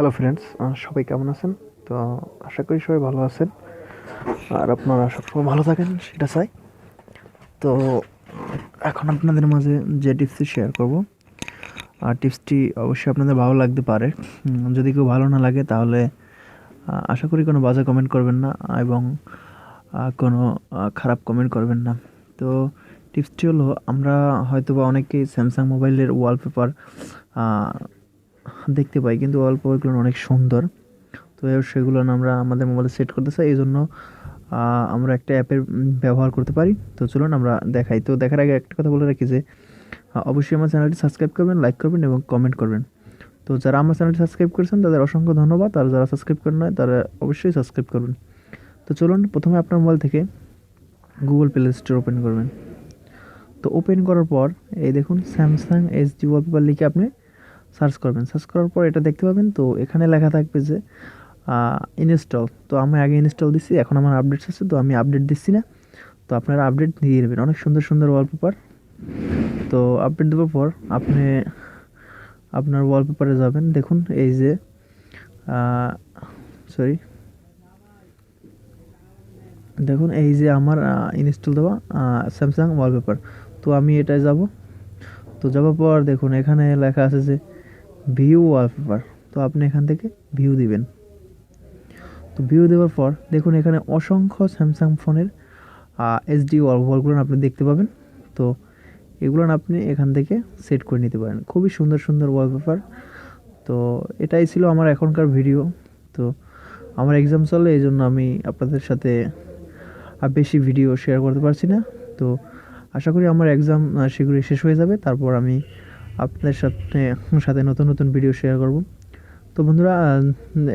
Hello friends সবাই কেমন আছেন? তো আশা করি সবাই ভালো আছেন। আর আপনারা সবসময় ভালো থাকেন, সেটা চাই। তো এখন আপনাদের মাঝে যে টিপসটি শেয়ার করব, আর টিপসটি অবশ্যই আপনাদের ভালো লাগতে পারে। যদি কেউ ভালো না লাগে, তাহলে আশা করি কোনো বাজে কমেন্ট করবেন না, এবং কোনো খারাপ কমেন্ট করবেন না। তো টিপসটি হলো, আমরা হয়তো বা অনেকেই স্যামসাং মোবাইলের ওয়ালপেপার দেখতে পাই, কিন্তু ওয়ালপেপারগুলো অনেক সুন্দর। তো সেগুলো আমরা আমাদের মোবাইলে সেট করতে চাই এই জন্য আমরা একটা অ্যাপের ব্যবহার করতে পারি। তো চলুন আমরা দেখাই। তো দেখার আগে একটা কথা বলে রাখি যে অবশ্যই আমার চ্যানেলটি সাবস্ক্রাইব করবেন লাইক করবেন এবং কমেন্ট করবেন। তো যারা আমার চ্যানেলটি সাবস্ক্রাইব করেছেন, তাদের অসংখ্য ধন্যবাদ। আর যারা সাবস্ক্রাইব করেন নয় তারা অবশ্যই সাবস্ক্রাইব করবেন। তো চলুন প্রথমে আপনার মোবাইল থেকে গুগল প্লে স্টোর ওপেন করবেন। তো ওপেন করার পর, এই দেখুন স্যামসাং এইচডি ওয়ালপেপার লিখে আপনি সার্চ করবেন। সার্চ করার পর এটা দেখতে পাবেন। তো এখানে লেখা থাকবে যে ইনস্টল তো আমি আগে ইনস্টল দিচ্ছি এখন আমার আপডেটস আছে, তো আমি আপডেট দিচ্ছি না। তো আপনারা আপডেট দিয়ে দেবেন অনেক সুন্দর সুন্দর ওয়ালপেপার তো আপডেট দেওয়ার পর আপনি, আপনার ওয়ালপেপারে যাবেন। দেখুন, এই যে সরি দেখুন, এই যে আমার ইনস্টল দেওয়া স্যামসাং ওয়ালপেপার তো আমি এটায় যাব। তো যাওয়ার পর দেখুন, এখানে লেখা আছে যে ভিউ ওয়ালপেপার তো আপনি এখান থেকে ভিউ দিবেন। তো ভিউ দেওয়ার পর দেখুন এখানে অসংখ্য স্যামসাং ফোনের এইচডি ওয়ালপেপারগুলো আপনি দেখতে পাবেন। তো এগুলো আপনি এখান থেকে সেট করে নিতে পারেন। খুবই সুন্দর সুন্দর ওয়ালপেপার তো এটাই ছিল আমার এখনকার ভিডিও তো আমার এক্সাম চলে এই জন্য আমি আপনাদের সাথে আর বেশি ভিডিও শেয়ার করতে পারছি না। তো আশা করি আমার এক্সাম শীঘ্রই শেষ হয়ে যাবে। তারপর আমি আপনাদের সাথে সাথে নতুন নতুন ভিডিও শেয়ার করব। তো বন্ধুরা,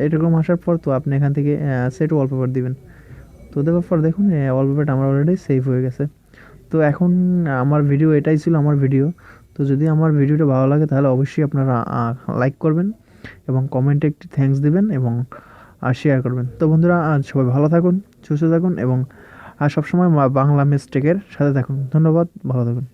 এরকম আসার পর তো আপনি এখান থেকে সেট ওয়ালপেপার দিবেন। তো দেওয়ার পর দেখুন ওয়ালপেপারটা আমার অলরেডি সেভ হয়ে গেছে। তো এখন আমার ভিডিও এটাই ছিল আমার ভিডিও তো যদি আমার ভিডিওটা ভালো লাগে, তাহলে অবশ্যই আপনারা লাইক করবেন এবং কমেন্টে একটি থ্যাঙ্কস দেবেন এবং শেয়ার করবেন। তো বন্ধুরা সবাই ভালো থাকুন, সুস্থ থাকুন এবং আর সবসময় বাংলা মিস্টেকের সাথে থাকুন। ধন্যবাদ, ভালো থাকুন।